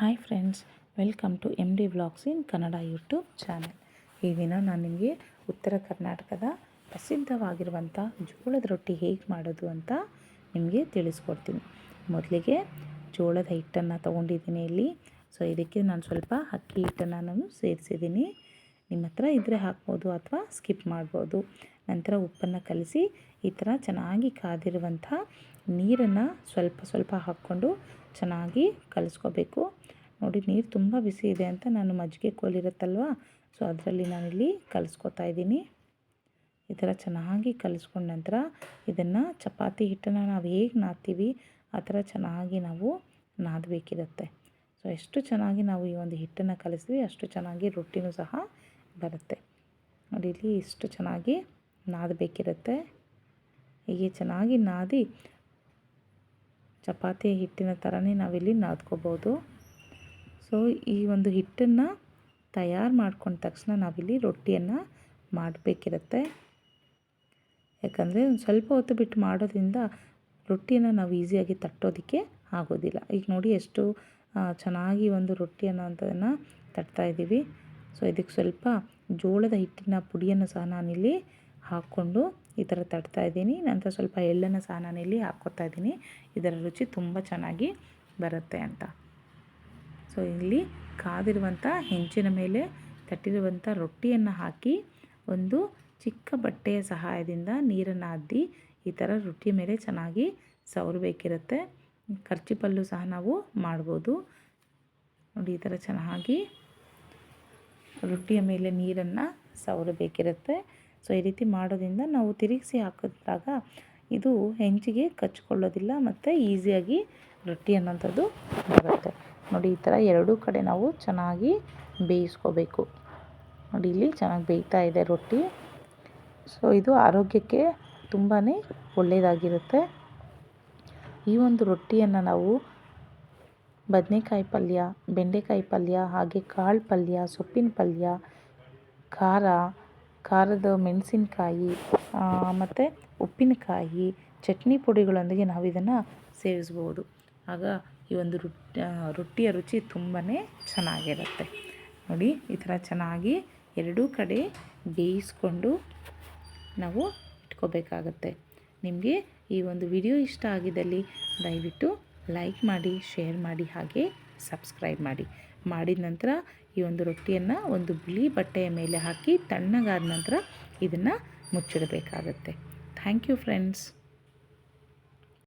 Hi friends, welcome to M D vlogs in Kannada YouTube channel. ಈ ದಿನ ನಾನು ನಿಮಗೆ ಉತ್ತರ ಕರ್ನಾಟಕದ ಪ್ರಸಿದ್ಧವಾಗಿರುವಂಥ ಜೋಳದ ರೊಟ್ಟಿ ಹೇಗೆ ಮಾಡೋದು ಅಂತ ನಿಮಗೆ ತಿಳಿಸ್ಕೊಡ್ತೀನಿ. ಮೊದಲಿಗೆ ಜೋಳದ ಹಿಟ್ಟನ್ನು ತೊಗೊಂಡಿದ್ದೀನಿ ಇಲ್ಲಿ. ಸೊ ಇದಕ್ಕೆ ನಾನು ಸ್ವಲ್ಪ ಅಕ್ಕಿ ಹಿಟ್ಟನ್ನು ನಾನು ಸೇರಿಸಿದ್ದೀನಿ. ನಿಮ್ಮ ಹತ್ರ ಇದ್ದರೆ ಹಾಕ್ಬೋದು ಅಥವಾ ಸ್ಕಿಪ್ ಮಾಡ್ಬೋದು. ನಂತರ ಉಪ್ಪನ್ನು ಕಲಸಿ ಈ ಥರ ಚೆನ್ನಾಗಿ ಕಾದಿರುವಂಥ ನೀರನ್ನು ಸ್ವಲ್ಪ ಸ್ವಲ್ಪ ಹಾಕ್ಕೊಂಡು ಚೆನ್ನಾಗಿ ಕಲಿಸ್ಕೋಬೇಕು. ನೋಡಿ ನೀರು ತುಂಬ ಬಿಸಿ ಇದೆ ಅಂತ ನಾನು ಮಜ್ಜಿಗೆ ಕೋಲಿರುತ್ತಲ್ವ ಸೊ ಅದರಲ್ಲಿ ನಾನಿಲ್ಲಿ ಕಲಿಸ್ಕೊತಾ ಇದ್ದೀನಿ. ಈ ಥರ ಚೆನ್ನಾಗಿ ಕಲಿಸ್ಕೊಂಡ ನಂತರ ಇದನ್ನು ಚಪಾತಿ ಹಿಟ್ಟನ್ನು ನಾವು ಹೇಗೆ ನಾದ್ತೀವಿ ಆ ಥರ ಚೆನ್ನಾಗಿ ನಾವು ನಾದಬೇಕಿರುತ್ತೆ. ಸೊ ಎಷ್ಟು ಚೆನ್ನಾಗಿ ನಾವು ಈ ಒಂದು ಹಿಟ್ಟನ್ನು ಕಲಿಸ್ತೀವಿ ಅಷ್ಟು ಚೆನ್ನಾಗಿ ರೊಟ್ಟಿನೂ ಸಹ ಬರುತ್ತೆ. ನೋಡಿ ಇಲ್ಲಿ ಇಷ್ಟು ಚೆನ್ನಾಗಿ ನಾದಬೇಕಿರುತ್ತೆ. ಹೀಗೆ ಚೆನ್ನಾಗಿ ನಾದಿ ಚಪಾತಿ ಹಿಟ್ಟಿನ ಥರನೇ ನಾವಿಲ್ಲಿ ನಾದ್ಕೋಬೋದು. ಸೊ ಈ ಒಂದು ಹಿಟ್ಟನ್ನು ತಯಾರು ಮಾಡ್ಕೊಂಡ ತಕ್ಷಣ ನಾವಿಲ್ಲಿ ರೊಟ್ಟಿಯನ್ನು ಮಾಡಬೇಕಿರುತ್ತೆ. ಯಾಕಂದರೆ ಒಂದು ಸ್ವಲ್ಪ ಹೊತ್ತು ಬಿಟ್ಟು ಮಾಡೋದ್ರಿಂದ ರೊಟ್ಟಿಯನ್ನು ನಾವು ಈಸಿಯಾಗಿ ತಟ್ಟೋದಕ್ಕೆ ಆಗೋದಿಲ್ಲ. ಈಗ ನೋಡಿ ಎಷ್ಟು ಚೆನ್ನಾಗಿ ಒಂದು ರೊಟ್ಟಿಯನ್ನು ಅಂತದನ್ನು ತಟ್ತಾ ಇದ್ದೀವಿ ಸೊ ಇದಕ್ಕೆ ಸ್ವಲ್ಪ ಜೋಳದ ಹಿಟ್ಟಿನ ಪುಡಿಯನ್ನು ಸಹ ನಾನಿಲ್ಲಿ ಹಾಕ್ಕೊಂಡು ಈ ಥರ ತಡ್ತಾ ಇದ್ದೀನಿ. ನಂತರ ಸ್ವಲ್ಪ ಎಳ್ಳನ್ನು ಸಹ ನಾನಿಲ್ಲಿ ಹಾಕ್ಕೊತಾ ಇದ್ದೀನಿ. ಇದರ ರುಚಿ ತುಂಬ ಚೆನ್ನಾಗಿ ಬರುತ್ತೆ ಅಂತ. ಸೊ ಇಲ್ಲಿ ಕಾದಿರುವಂಥ ಹೆಂಚಿನ ಮೇಲೆ ತಟ್ಟಿರುವಂಥ ರೊಟ್ಟಿಯನ್ನು ಹಾಕಿ ಒಂದು ಚಿಕ್ಕ ಬಟ್ಟೆಯ ಸಹಾಯದಿಂದ ನೀರನ್ನು ಅದ್ದಿ ಈ ಥರ ರೊಟ್ಟಿ ಮೇಲೆ ಚೆನ್ನಾಗಿ ಸವರಬೇಕಿರುತ್ತೆ. ಕರ್ಚಿಪಲ್ಲು ಸಹ ನಾವು ಮಾಡ್ಬೋದು. ನೋಡಿ, ಈ ಥರ ಚೆನ್ನಾಗಿ ರೊಟ್ಟಿಯ ಮೇಲೆ ನೀರನ್ನು ಸವರಬೇಕಿರುತ್ತೆ. ಸೊ ಈ ರೀತಿ ಮಾಡೋದ್ರಿಂದ ನಾವು ತಿರುಗಿಸಿ ಹಾಕಿದಾಗ ಇದು ಹೆಂಚಿಗೆ ಕಚ್ಕೊಳ್ಳೋದಿಲ್ಲ ಮತ್ತು ಈಸಿಯಾಗಿ ರೊಟ್ಟಿ ಅನ್ನೋಂಥದ್ದು ಬರುತ್ತೆ. ನೋಡಿ, ಈ ಥರ ಎರಡೂ ಕಡೆ ನಾವು ಚೆನ್ನಾಗಿ ಬೇಯಿಸ್ಕೋಬೇಕು. ನೋಡಿ, ಇಲ್ಲಿ ಚೆನ್ನಾಗಿ ಬೇಯ್ತಾ ಇದೆ ರೊಟ್ಟಿ. ಸೊ ಇದು ಆರೋಗ್ಯಕ್ಕೆ ತುಂಬಾ ಒಳ್ಳೆಯದಾಗಿರುತ್ತೆ ಈ ಒಂದು ರೊಟ್ಟಿಯನ್ನು ನಾವು ಬದನೆಕಾಯಿ ಪಲ್ಯ, ಬೆಂಡೆಕಾಯಿ ಪಲ್ಯ, ಹಾಗೆ ಕಾಳು ಪಲ್ಯ, ಸೊಪ್ಪಿನ ಪಲ್ಯ, ಖಾರ, ಖಾರದ ಮೆಣಸಿನ್ಕಾಯಿ ಮತ್ತು ಉಪ್ಪಿನಕಾಯಿ, ಚಟ್ನಿ ಪುಡಿಗಳೊಂದಿಗೆ ನಾವು ಇದನ್ನು ಸೇವಿಸ್ಬೋದು. ಆಗ ಈ ಒಂದು ರೊಟ್ಟಿ ರೊಟ್ಟಿಯ ರುಚಿ ತುಂಬಾ ಚೆನ್ನಾಗಿರುತ್ತೆ. ನೋಡಿ, ಈ ಥರ ಚೆನ್ನಾಗಿ ಎರಡೂ ಕಡೆ ಬೇಯಿಸ್ಕೊಂಡು ನಾವು ಇಟ್ಕೋಬೇಕಾಗತ್ತೆ. ನಿಮಗೆ ಈ ಒಂದು ವಿಡಿಯೋ ಇಷ್ಟ ಆಗಿದ್ದಲ್ಲಿ ದಯವಿಟ್ಟು ಲೈಕ್ ಮಾಡಿ ಶೇರ್ ಮಾಡಿ, ಹಾಗೆ ಸಬ್ಸ್ಕ್ರೈಬ್ ಮಾಡಿ. ಮಾಡಿದ ನಂತರ ಈ ಒಂದು ರೊಟ್ಟಿಯನ್ನು ಒಂದು ಬಿಳಿ ಬಟ್ಟೆಯ ಮೇಲೆ ಹಾಕಿ ತಣ್ಣಗಾದ ನಂತರ ಇದನ್ನು ಮುಚ್ಚಿಡಬೇಕಾಗತ್ತೆ. Thank you friends